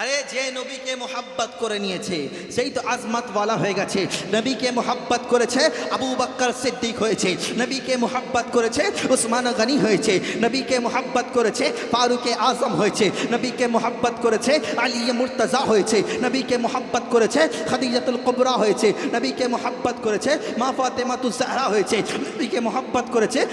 আরে যে নবীকে মোহাব্বত করে নিয়েছে, সেই তো আজমাতওয়ালা হয়ে গেছে। নবীকে মোহাব্বত করেছে আবু বাক্কর সিদ্দিক হয়েছে। নবীকে মোহাব্বত করেছে উসমান হয়েছে। নবীকে মোহাব্বত করেছে ফারুকে আজম হয়েছে। নবীকে মোহাব্বত করেছে আলী মুর্তজা হয়েছে। নবীকে মোহাব্বত করেছে খাদিজাতুল কুবরা হয়েছে। নবীকে মোহাব্বত করেছে মা ফাতেমাতুজ জাহরা হয়েছে। নবীকে মোহাব্বত করেছে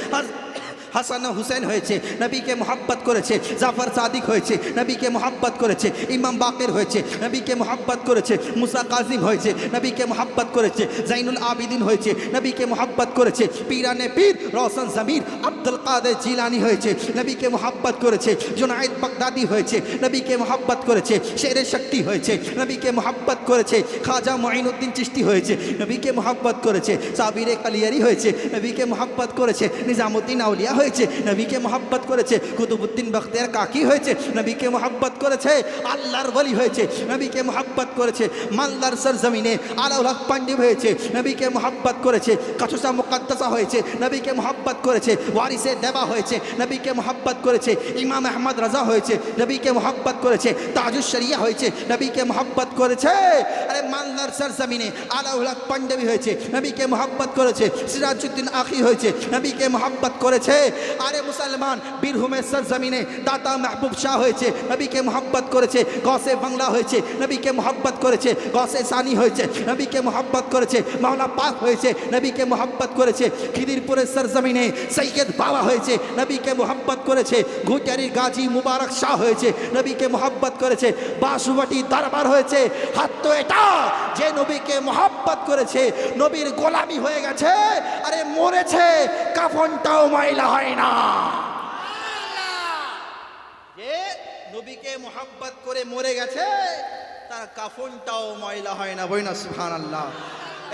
হাসান হুসেন হয়েছে নবীকে মোহাব্বত করেছে জাফর সাদিক হয়েছে নবীকে মোহাব্বত করেছে ইমাম বাকের হয়েছে নবীকে মোহাব্বত করেছে মুসা কাজিম হয়েছে নবীকে মোহাব্বত করেছে জাইনুল আবিদিন হয়েছে নবীকে মোহাব্বত করেছে পীরানে পীর রওশন জমির আব্দুল কাদের জিলানি হয়েছে নবীকে মোহাব্বত করেছে জুনাইদ বাগদাদি হয়েছে নবীকে মোহাব্বত করেছে শেরে শক্তি হয়েছে নবীকে মোহাব্বত করেছে খাজা মঈনুদ্দিন চিশতি হয়েছে নবীকে মোহাব্বত করেছে সাবিরে কালিয়ারি হয়েছে নবীকে মোহাব্বত করেছে নিজামুদ্দিন আউলিয়া হয়েছে নবীকে মোহাব্বত করেছে কুতুবুদ্দিন বখতিয়ার কাকি হয়েছে নবীকে মোহাব্বত করেছে আল্লাহর বলি হয়েছে নবীকে মোহাব্বত করেছে মালদার সরজমিনে আলাউল হক পান্ডিব হয়েছে নবীকে মোহাব্বত করেছে কাছুসা মুকাদ্দাসা হয়েছে নবীকে মোহাব্বত করেছে ওয়ারিসে দেবা হয়েছে নবীকে মোহাব্বত করেছে ইমাম আহমদ রাজা হয়েছে নবীকে মোহাব্বত করেছে তাজুস শরিয়া হয়েছে নবীকে মোহাব্বত করেছে আরে মালদার সরজমিনে আলাউল হক পান্ডবী হয়েছে নবীকে মোহাব্বত করেছে সিরাজউদ্দিন আখি হয়েছে নবীকে মোহাব্বত করেছে আরে মুসলমান, বীরভূমের সরজমিনে দাতা মাহবুব শাহ হয়েছে, নবীকে মোহাব্বত করেছে, গসে বাংলা হয়েছে, নবীকে মোহাব্বত করেছে, গসে সানি হয়েছে, নবীকে মোহাব্বত করেছে মাওলা পাক হয়েছে, নবীকে মোহাব্বত করেছে, খিদিরপুরের সরজমিনে সৈয়দ বাবা হয়েছে, নবীকে মোহাব্বত করেছে ঘুটারির গাজী মুবারক শাহ হয়েছে, নবীকে মোহাব্বত করেছে বাসুবাটি দরবার হয়েছে, হাত তো এটা যে নবীকে মোহাব্বত করেছে, নবীর গোলামি হয়ে গেছে, আরে মরেছে, কাফনটাও ময়লা হয় না। যে নবীকে করে মরে গেছে, তার কাফনটাও ময়লা হয় না বই না সুহান আল্লাহ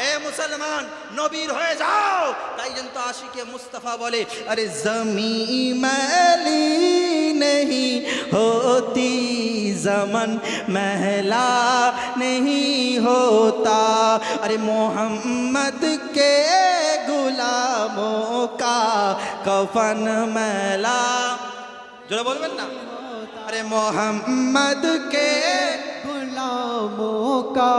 এ মুসলমান, নবীর হয়ে যাও। তাই জন্য আশিকে মুস্তফা বলে, আরে জমি মেলি নেই, হতি জমন মহলা নেই, হতা। আরে মোহাম্মদ কে غموں کا کفن میلا۔ جو بول نا۔ ارے محمد کے غلاموں کا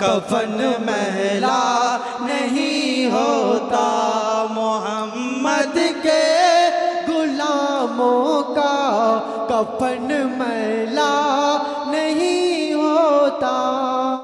کفن میلا نہیں ہوتا۔ محمد کے غلاموں کا کفن میلا نہیں ہوتا۔